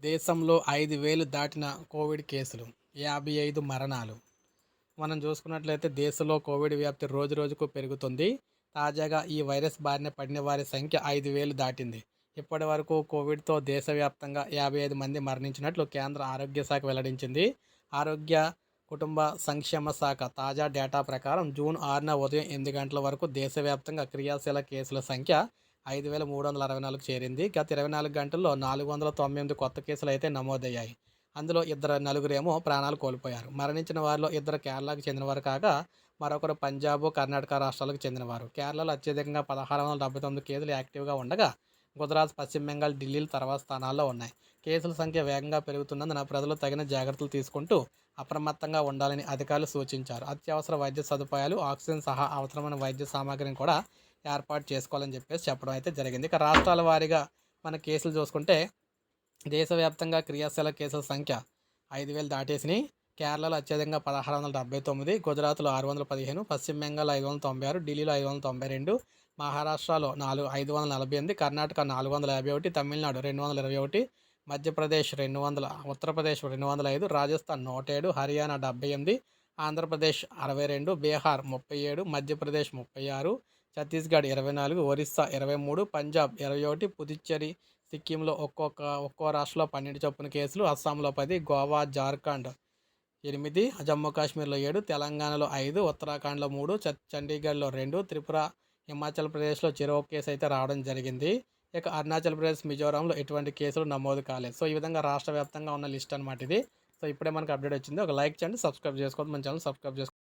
దేశంలో ఐదు వేలు దాటిన కోవిడ్ కేసులు యాభై ఐదు మరణాలు. మనం చూసుకున్నట్లయితే దేశంలో కోవిడ్ వ్యాప్తి రోజు రోజుకు పెరుగుతుంది. తాజాగా ఈ వైరస్ బారిన పడిన వారి సంఖ్య ఐదు వేలు దాటింది. ఇప్పటి వరకు కోవిడ్తో దేశవ్యాప్తంగా యాభై ఐదు మంది మరణించినట్లు కేంద్ర ఆరోగ్య శాఖ వెల్లడించింది. ఆరోగ్య కుటుంబ సంక్షేమ శాఖ తాజా డేటా ప్రకారం జూన్ ఆరున ఉదయం ఎనిమిది గంటల వరకు దేశవ్యాప్తంగా క్రియాశీల కేసుల సంఖ్య ఐదు వేల మూడు వందల అరవై నాలుగు చేరింది. గత ఇరవై నాలుగు గంటల్లో నాలుగు వందల తొంభై ఎనిమిది కొత్త కేసులు అయితే నమోదయ్యాయి. అందులో ఇద్దరు నలుగురేమో ప్రాణాలు కోల్పోయారు. మరణించిన వారిలో ఇద్దరు కేరళకు చెందినవారు కాగా మరొకరు పంజాబ్ కర్ణాటక రాష్ట్రాలకు చెందినవారు. కేరళలో అత్యధికంగా పదహారు వందల డెబ్బై తొమ్మిది కేసులు యాక్టివ్గా ఉండగా గుజరాత్ పశ్చిమ బెంగాల్ ఢిల్లీలు తర్వాత స్థానాల్లో ఉన్నాయి. కేసుల సంఖ్య వేగంగా పెరుగుతున్నందున ప్రజలు తగిన జాగ్రత్తలు తీసుకుంటూ అప్రమత్తంగా ఉండాలని అధికారులు సూచించారు. అత్యవసర వైద్య సదుపాయాలు ఆక్సిజన్ సహా అవసరమైన వైద్య సామాగ్రిని కూడా ఏర్పాటు చేసుకోవాలని చెప్పేసి చెప్పడం అయితే జరిగింది. ఇక రాష్ట్రాల వారీగా మన కేసులు చూసుకుంటే దేశవ్యాప్తంగా క్రియాశీల కేసుల సంఖ్య ఐదు వేలు దాటేసినాయి కేరళలో అత్యధికంగా పదహారు వందల డెబ్బై తొమ్మిది గుజరాత్లో ఆరు వందల పదిహేను పశ్చిమ బెంగాల్ ఐదు వందల తొంభై ఆరు ఢిల్లీలో ఐదు వందల తొంభై రెండు మహారాష్ట్రలో నాలుగు ఐదు వందల నలభై ఎనిమిది కర్ణాటక నాలుగు వందల యాభై ఒకటి తమిళనాడు రెండు వందల ఇరవై ఒకటి మధ్యప్రదేశ్ రెండు వందల ఉత్తరప్రదేశ్ రెండు వందల ఐదు రాజస్థాన్ నూట ఏడు హర్యానా డెబ్బై ఎనిమిది ఆంధ్రప్రదేశ్ అరవై రెండు బీహార్ ముప్పై ఏడు మధ్యప్రదేశ్ ముప్పై ఆరు ఛత్తీస్గఢ్ ఇరవై నాలుగు ఒరిస్సా ఇరవై మూడు పంజాబ్ ఇరవై ఒకటి పుదుచ్చేరి సిక్కింలో ఒక్కొక్క ఒక్కో రాష్ట్రంలో పన్నెండు చొప్పున కేసులు అస్సాంలో పది గోవా జార్ఖండ్ ఎనిమిది జమ్మూ కాశ్మీర్లో ఏడు తెలంగాణలో ఐదు ఉత్తరాఖండ్లో మూడు చ- చండీగఢ్లో రెండు త్రిపుర హిమాచల్ ప్రదేశ్లో చెరో కేసు అయితే రావడం జరిగింది. ఇక అరుణాచల్ ప్రదేశ్ మిజోరాంలో ఎటువంటి కేసులు నమోదు కాలేదు. సో ఈ విధంగా రాష్ట్ర వ్యాప్తంగా ఉన్న లిస్ట్ అనమాట ఇది. సో ఇప్పుడే మనకు అప్డేట్ వచ్చింది. ఒక లైక్ చేయండి సబ్స్క్రైబ్ చేసుకోవద్దు. మన ఛానల్ సబ్స్క్రైబ్ చేసుకోండి